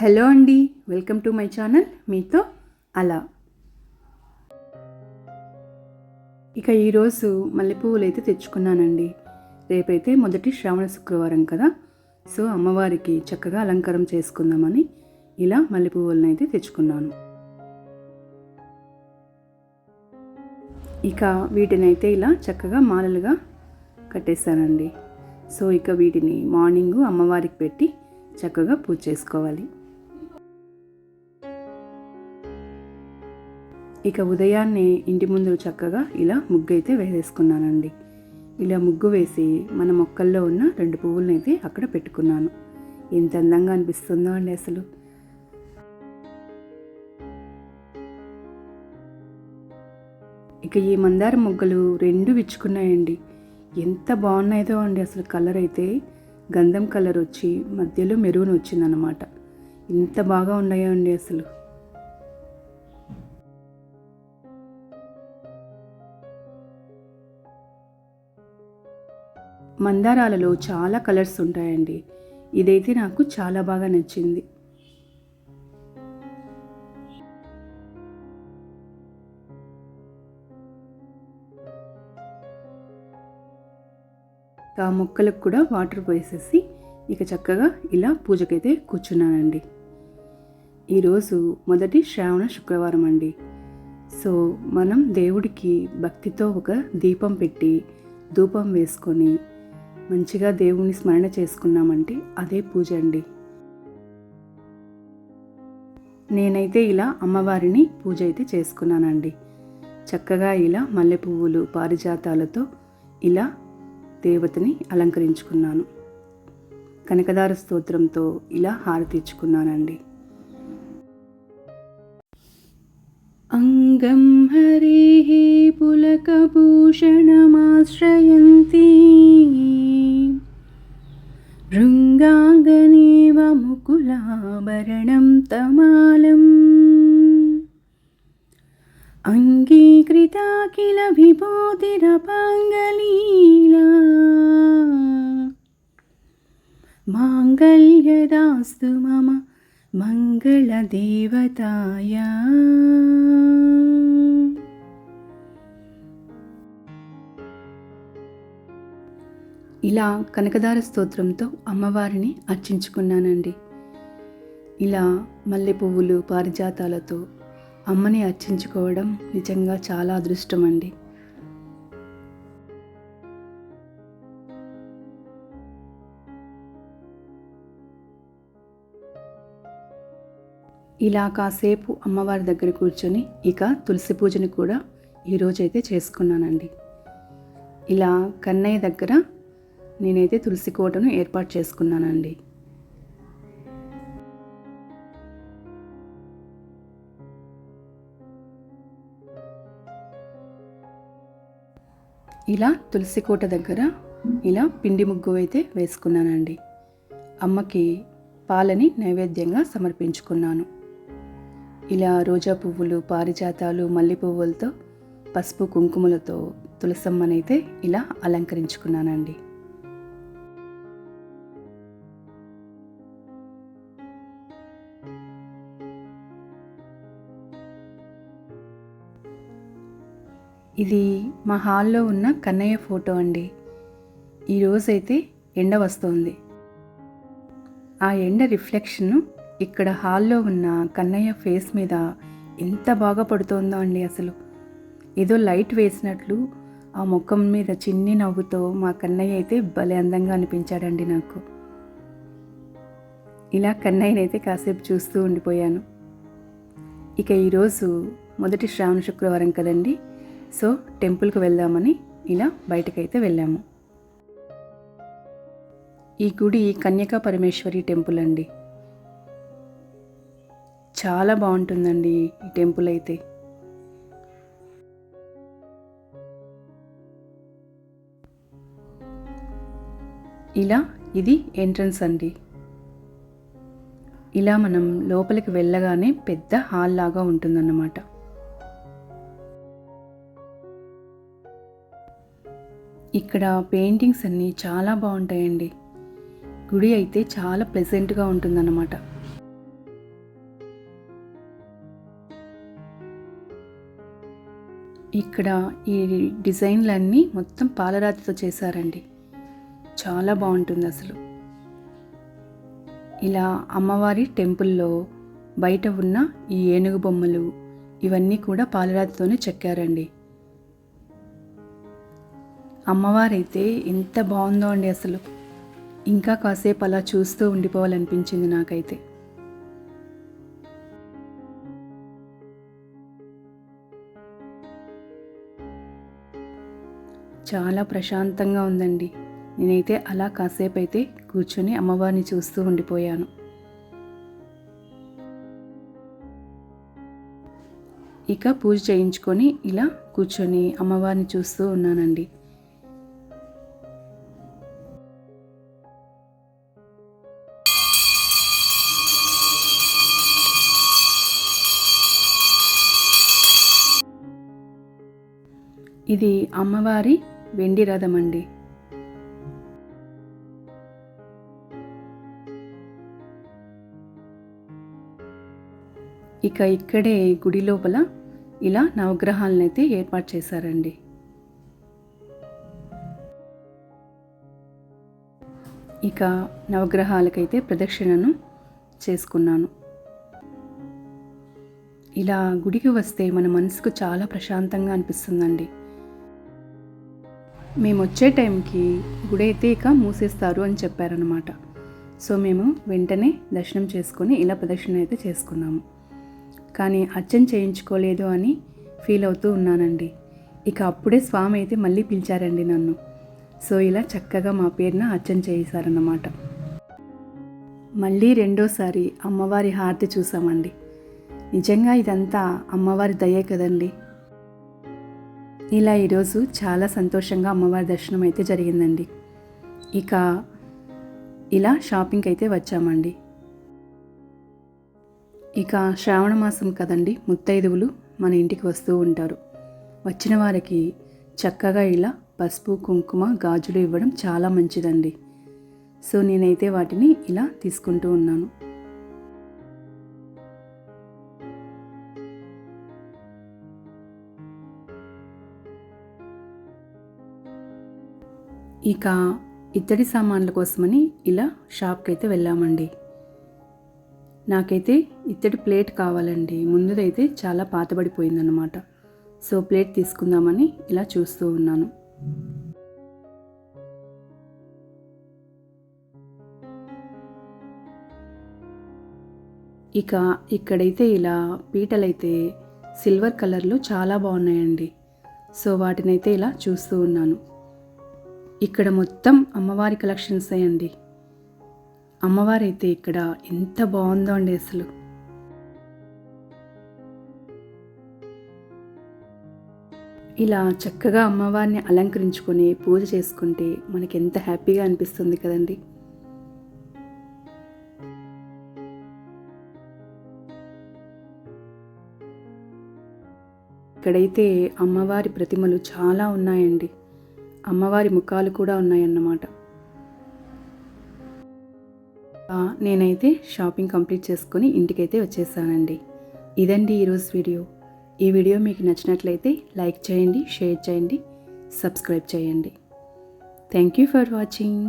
Hello అండి welcome to my channel మీతో అలా. ఇక ఈరోజు మల్లెపువ్వులు అయితే తెచ్చుకున్నానండి. రేపైతే మొదటి శ్రావణ శుక్రవారం కదా సో అమ్మవారికి చక్కగా అలంకారం చేసుకుందామని ఇలా మల్లెపువ్వులను అయితే తెచ్చుకున్నాను. ఇక వీటినైతే ఇలా చక్కగా మాలలుగా కట్టేశానండి. సో ఇక వీటిని మార్నింగు అమ్మవారికి పెట్టి చక్కగా పూజ చేసుకోవాలి. ఇక ఉదయాన్నే ఇంటి ముందు చక్కగా ఇలా ముగ్గు అయితే వేసేసుకున్నానండి. ఇలా ముగ్గు వేసి మన మొక్కల్లో ఉన్న రెండు పువ్వులను అయితే అక్కడ పెట్టుకున్నాను. ఎంత అందంగా అనిపిస్తుందో అండి అసలు. ఇక ఈ మందార మొగ్గలు రెండు విచ్చుకున్నాయండి. ఎంత బాగున్నాయో అండి అసలు కలర్ అయితే. గంధం కలర్ వచ్చి మధ్యలో మెరూన్ వచ్చిందనమాట ఇంత బాగా ఉన్నాయో అండి అసలు. మందారాలలో చాలా కలర్స్ ఉంటాయండి. ఇదైతే నాకు చాలా బాగా నచ్చింది. ఆ మొక్కలకు కూడా వాటర్ పోసేసి ఇక చక్కగా ఇలా పూజకైతే కూర్చున్నానండి. ఈరోజు మొదటి శ్రావణ శుక్రవారం అండి. సో మనం దేవుడికి భక్తితో ఒక దీపం పెట్టి ధూపం వేసుకొని మంచిగా దేవుని స్మరణ చేసుకున్నామంటే అదే పూజ అండి. నేనైతే ఇలా అమ్మవారిని పూజ అయితే చేసుకున్నానండి. చక్కగా ఇలా మల్లె పువ్వులు పారిజాతాలతో ఇలా దేవతని అలంకరించుకున్నాను. కనకదార స్తోత్రంతో ఇలా హారతిచ్చుకున్నానండి अङ्गं हरेः पुलकभूषणमाश्रयन्ती। भृङ्गाङ्गनेव मुकुलाभरणं तमालम्। अङ्गीकृता किल विभूतिरपाङ्गलीला माङ्गल्यदास्तु मम मङ्गलदेवताया। ఇలా కనకదార స్తోత్రంతో అమ్మవారిని అర్చించుకున్నానండి. ఇలా మల్లె పువ్వులు పారిజాతాలతో అమ్మని అర్చించుకోవడం నిజంగా చాలా అదృష్టం అండి ఇలా కాసేపు అమ్మవారి దగ్గర కూర్చొని ఇక తులసి పూజని కూడా ఈరోజైతే చేసుకున్నానండి. ఇలా కన్నయ్య దగ్గర నేనైతే తులసి కోటను ఏర్పాటు చేసుకున్నానండి. ఇలా తులసి కోట దగ్గర ఇలా పిండి ముగ్గు అయితే వేసుకున్నానండి. అమ్మకి పాలని నైవేద్యంగా సమర్పించుకున్నాను. ఇలా రోజా పువ్వులు పారిజాతాలు మల్లె పువ్వులతో పసుపు కుంకుమలతో తులసమ్మనైతే ఇలా అలంకరించుకున్నానండి. ఇది మా హాల్లో ఉన్న కన్నయ్య ఫోటో అండి. ఈరోజైతే ఎండ వస్తోంది. ఆ ఎండ రిఫ్లెక్షన్ ఇక్కడ హాల్లో ఉన్న కన్నయ్య ఫేస్ మీద ఎంత బాగా పడుతోందో అండి అసలు. ఏదో లైట్ వేసినట్లు ఆ ముఖం మీద చిన్ని నవ్వుతో మా కన్నయ్య అయితే భలే అందంగా అనిపించాడండి నాకు. ఇలా కన్నయ్యనైతే కాసేపు చూస్తూ ఉండిపోయాను. ఇక ఈరోజు మొదటి శ్రావణ శుక్రవారం కదండి. సో టెంపుల్కి వెళ్దామని ఇలా బయటకైతే వెళ్ళాము. ఈ గుడి కన్యకా పరమేశ్వరి టెంపుల్ అండి. చాలా బాగుంటుందండి ఈ టెంపుల్ అయితే. ఇలా ఇది ఎంట్రన్స్ అండి. ఇలా మనం లోపలికి వెళ్ళగానే పెద్ద హాల్ లాగా ఉంటుందన్నమాట. ఇక్కడ పెయింటింగ్స్ అన్నీ చాలా బాగుంటాయండి. గుడి అయితే చాలా ప్లెజెంట్గా ఉంటుందన్నమాట. ఇక్కడ ఈ డిజైన్లన్నీ మొత్తం పాలరాతితో చేశారండి. చాలా బాగుంటుంది అసలు. ఇలా అమ్మవారి టెంపుల్లో బయట ఉన్న ఈ ఏనుగు బొమ్మలు ఇవన్నీ కూడా పాలరాతితోనే చెక్కారండి. అమ్మవారైతే ఎంత బాగుందో అండి అసలు. ఇంకా కాసేపు అలా చూస్తూ ఉండిపోవాలనిపించింది నాకైతే. చాలా ప్రశాంతంగా ఉందండి. నేనైతే అలా కాసేపు అయితే కూర్చొని అమ్మవారిని చూస్తూ ఉండిపోయాను. ఇక పూజ చేయించుకొని ఇలా కూర్చొని అమ్మవారిని చూస్తూ ఉన్నానండి. ఇది అమ్మవారి వెండి రథం అండి ఇక ఇక్కడే గుడి లోపల ఇలా నవగ్రహాలనైతే ఏర్పాటు చేశారండి. ఇక నవగ్రహాలకైతే ప్రదక్షిణను చేసుకున్నాను. ఇలా గుడికి వస్తే మన మనసుకు చాలా ప్రశాంతంగా అనిపిస్తుందండి. మేము వచ్చే టైంకి గుడి అయితే ఇక మూసేస్తారు అని చెప్పారనమాట సో మేము వెంటనే దర్శనం చేసుకొని ఇలా ప్రదక్షిణ అయితే చేసుకున్నాము. కానీ అర్చన చేయించుకోలేదు అని ఫీల్ అవుతూ ఉన్నానండి. ఇక అప్పుడే స్వామి అయితే మళ్ళీ పిలిచారండి నన్ను. సో ఇలా చక్కగా మా పేరున అర్చన చేశారన్నమాట మళ్ళీ రెండోసారి అమ్మవారి హారతి చూసామండి. నిజంగా ఇదంతా అమ్మవారి దయే కదండి. ఇలా ఈరోజు చాలా సంతోషంగా అమ్మవారి దర్శనం అయితే జరిగిందండి. ఇక ఇలా షాపింగ్కి అయితే వచ్చామండి. ఇక శ్రావణ మాసం కదండి ముత్తైదువులు మన ఇంటికి వస్తూ ఉంటారు. వచ్చిన వారికి చక్కగా ఇలా పసుపు కుంకుమ గాజులు ఇవ్వడం చాలా మంచిదండి. సో నేనైతే వాటిని ఇలా తీసుకుంటూ ఉన్నాను. ఇక ఇత్తడి సామాన్ల కోసమని ఇలా షాప్కి అయితే వెళ్ళామండి. నాకైతే ఇత్తడి ప్లేట్ కావాలండి. ముందుదైతే చాలా పాతబడిపోయిందన్నమాట. సో ప్లేట్ తీసుకుందామని ఇలా చూస్తూ ఉన్నాను. ఇక ఇక్కడైతే ఇలా పీటలైతే సిల్వర్ కలర్లో చాలా బాగున్నాయండి. సో వాటినైతే ఇలా చూస్తూ ఉన్నాను. ఇక్కడ మొత్తం అమ్మవారి కలెక్షన్స్ అయ్యండి. అమ్మవారు అయితే ఇక్కడ ఎంత బాగుందో అండి అసలు. ఇలా చక్కగా అమ్మవారిని అలంకరించుకొని పూజ చేసుకుంటే మనకి ఎంత హ్యాపీగా అనిపిస్తుంది కదండి. ఇక్కడైతే అమ్మవారి ప్రతిమలు చాలా ఉన్నాయండి. అమ్మవారి ముఖాలు కూడా ఉన్నాయన్నమాట. నేనైతే షాపింగ్ కంప్లీట్ చేసుకొని ఇంటికైతే వచ్చేసానండి. ఇదండి ఈరోజు వీడియో. ఈ వీడియో మీకు నచ్చినట్లయితే లైక్ చేయండి షేర్ చేయండి సబ్స్క్రైబ్ చేయండి. Thank you for watching.